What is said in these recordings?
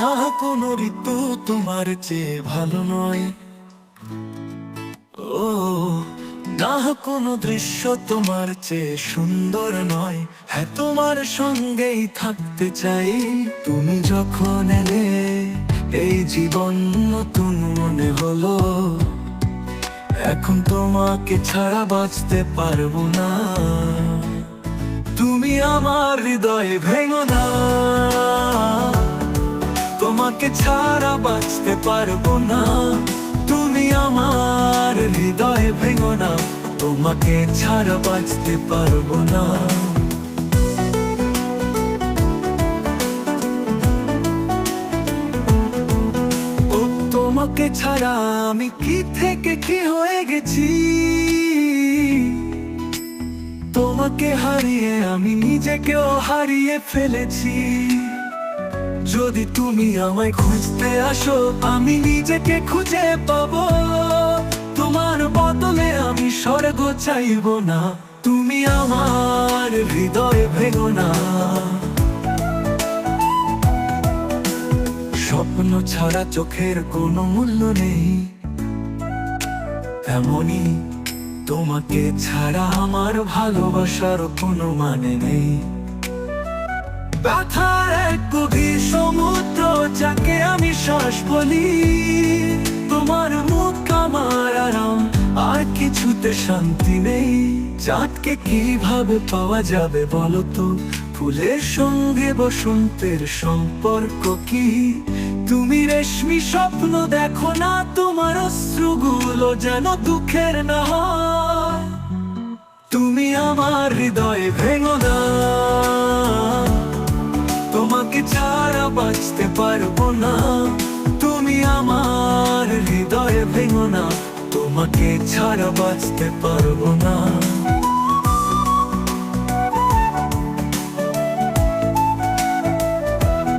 না কোনো ঋতু তোমার চেয়ে ভালো নয়। ও, না কোনো দৃশ্য তোমার চেয়ে সুন্দর নয়। হ্যাঁ তোমার সঙ্গেই থাকতে চাই। তুমি যখন এলে এই জীবন নতুন মনে হলো। এখন তোমাকে ছাড়া বাঁচতে পারব না। তুমি আমার হৃদয়ে ভেঙো না। তোমাকে ছাড়া বাঁচতে পারব না। তুমি আমার হৃদয়ে ভেঙো না, তোমাকে ছাড়া বাঁচতে পারব না। তোমাকে ছাড়া আমি কি থেকে কি হয়ে গেছি? তোমাকে হারিয়ে আমি নিজেকেও হারিয়ে ফেলেছি। যদি তুমি আমায় খুঁজতে আসো, আমি নিজেকে খুঁজে পাবো। তোমার বদলে আমি স্বর্গ চাইব না, তুমি আমার হৃদয়ে ভেঙো না। স্বপ্ন ছাড়া চোখের কোনো মূল্য নেই, এমনই তোমাকে ছাড়া আমার ভালোবাসার কোনো মানে নেই। সমুদ্র যাকে আমি শ্বাস বলি, তোমার মুখ আমার আরাম, আর কিছুতে শান্তি নেই। চাঁদকে কীভাবে পাওয়া যাবে বলো তো ফুলের সঙ্গে বসন্তের সম্পর্ক কি? তুমি রেশমি স্বপ্ন দেখো না, তোমার অশ্রুগুলো যেন দুঃখের না হয় তুমি আমার হৃদয়ে ভেঙো বাঁচতে পারব না। তুমি আমার হৃদয়ে ভেঙো না। তোমাকে ছাড়া বাঁচতে পারব না।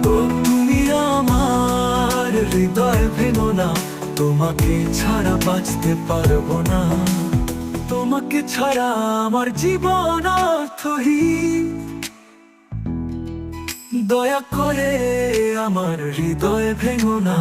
তুমি আমার হৃদয় ভেঙো না। তোমাকে ছাড়া বাঁচতে পারব না। তোমাকে ছাড়া আমার জীবন অর্থহীন। দয়া করে আমার হৃদয় ভেঙো না।